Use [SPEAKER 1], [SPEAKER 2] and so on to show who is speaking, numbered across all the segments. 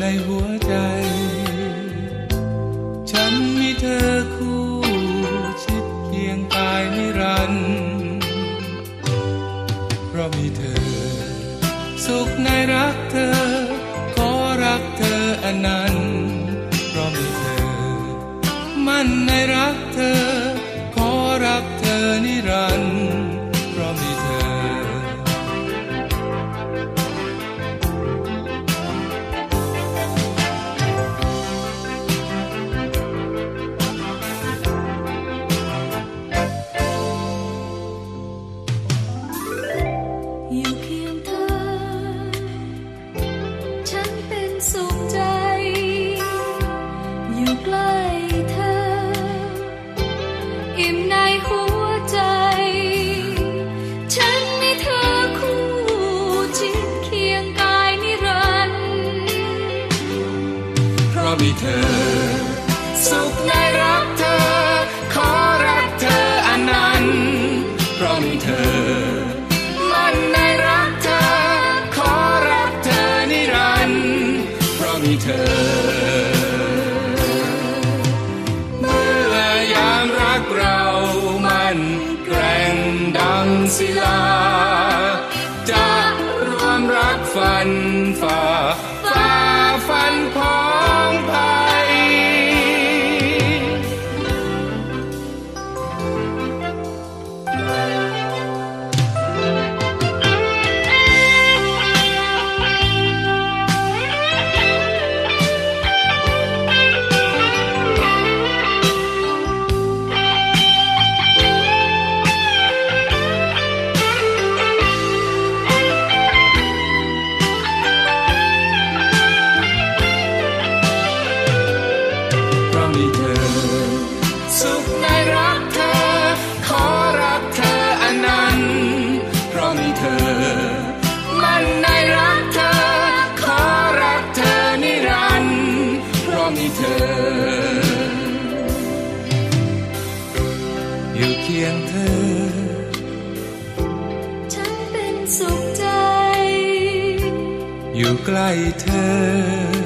[SPEAKER 1] ในหัวใจ ฉันมีเธอคู่ชิดเคียงกายนิรันดร์เพราะมีเธอ สุขในรักเธอ ขอรักเธออนันต์เพราะมีเธอ มั่นในรักเธอ มีเธอ
[SPEAKER 2] สุขในรั
[SPEAKER 1] กเธอ ขอรักเธออนันต์เพราะมีเธอ มันในรักเธอ ขอรักเธอนิรันดร์เพราะมีเธอ เมื่อยามรักเรามันแกร่งดังศิลา จะรวมรักฝันฝ่า สุขในรักเธอ ขอรักเธออนันต์เพราะมีเธอ มันในรักเธอ ขอรักเธอนิรันดร์เพราะมีเธอ อยู่เคียงเธอ
[SPEAKER 2] ฉันเป็นสุขใจ
[SPEAKER 1] อยู่ใกล้เธอ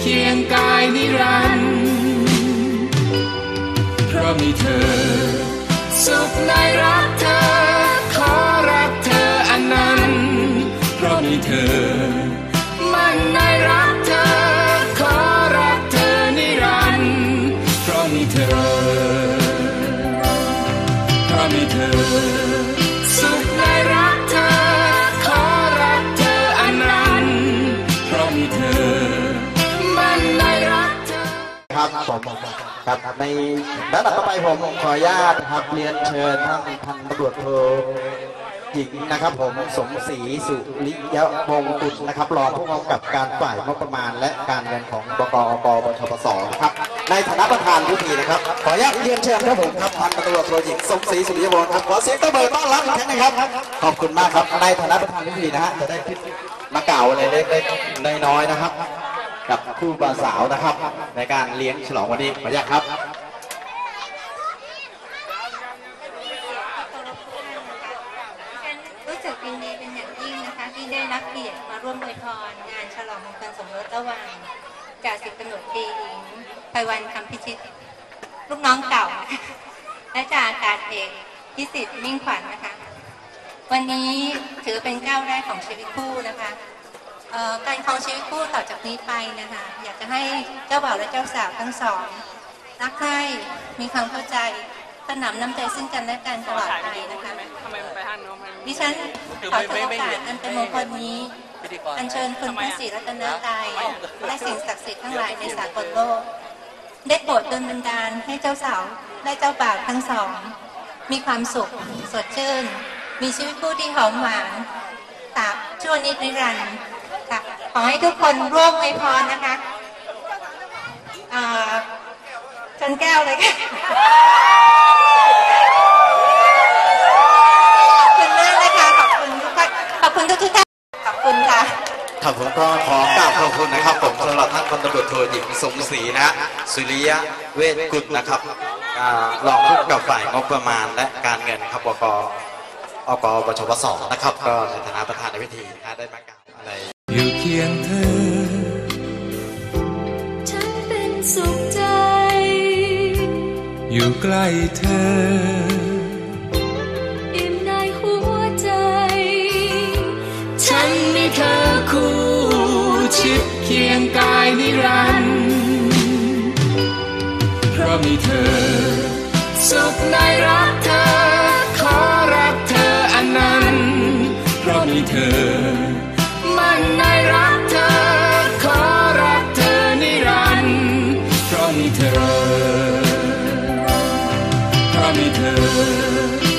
[SPEAKER 1] เคียงกายนิรันดร์เพราะมีเธอ สุขในรักเธอ ขอรักเธออนันต์เพราะมีเธอ มันในรักเธอ ขอรักเธอนิรันดร์เพราะมีเธอ เพราะมีเธอ
[SPEAKER 3] ครับผมครับในระดับต่อไปผมขออนุญาตครับเรียนเชิญท่านพันตำรวจโทหญิงนะครับผมสมศรีสุริยวงศ์กุลนะครับรองผู้กำกับการฝ่ายงบประมาณ และการเงินของบกอบปชปสนะครับในฐานะประธานพิธีนะครับขออนุญาตเรียนเชิญครับผมครับพันตำรวจโทหญิงสมศรีสุริยวงศ์ครับขอเสียงตบมือต้อนรับอีกครั้งนึงครับ ขอบคุณมากครับในฐานะประธานพิธีนะฮะจะได้มากล่าวอะไรเล็กๆน้อยๆนะครับ กับคู่บ่าวสาวนะครับ ในการเลี้ยงฉลองวันนี้ขออนุญาตครับ
[SPEAKER 4] รู้สึกยินดีเป็นอย่างยิ่งนะคะ ที่ได้รับเกียรติมาร่วมอวยพรงานฉลองมงคลสมรสระหว่างจ่าสิบตำรวจตรีหญิงไพวันคำพิชิต ลูกน้องเก่านะคะและจ่าอากาศเอกพิสิทธิ์มิ่งขวัญนะคะ วันนี้ถือเป็นก้าวแรกของชีวิตคู่นะคะ การครองชีวิตคู่ต่อจากนี้ไปนะคะอยากจะให้เจ้าบ่าวและเจ้าสาวทั้งสองรักใคร่มีความเข้าใจสนำน้ำใจซึ่งกันและกันตลอดไปนะคะ
[SPEAKER 5] ทำไมมันไปห้างโน้นมัน
[SPEAKER 4] ดิฉันขอถือโอกาสอันเป็นมงคลนี้
[SPEAKER 5] พิธีกร
[SPEAKER 4] อัญเชิญคุณพระศรีรัตนตรัยและสิ่งศักดิ์สิทธิ์ทั้งหลายในสากลโลก ได้โปรดดลบันดาลให้เจ้าสาวและเจ้าบ่าวทั้งสอง มีความสุข สดชื่น มีชีวิตคู่ที่หอมหวานตราบชั่วนิดนิรันดร์ค่ะ ขอให้ทุกคนร่วมอวยพรนะคะอ่าชนแก้วเลยค่ะขอบคุณมากนะคะขอบคุณทุกคนขอบคุณทุกทุกท่านขอบคุณค่ะ
[SPEAKER 3] ครับผมก็ขอกราบขอบคุณนะครับผมสำหรับท่านพันตำรวจโทหญิงสมศรีนะ สุริยะเวชกุลนะครับรองผู้กำกับฝ่ายงบประมาณและการเงินครับบกอกบชวสนะครับก็ในฐานะประธานในพิธีนะได้มาก
[SPEAKER 1] คียงเธอ
[SPEAKER 6] ฉันเป็นสุขใจ
[SPEAKER 1] อยู่ใกล้เธอ
[SPEAKER 6] อิ่มในหัวใจ
[SPEAKER 1] ฉันมีเธอคู่ชิดเคียงกายนิรันดร์เพราะมีเธอ สุขในรักเธอ ขอรักเธออันนั้น เพราะมีเธอ You.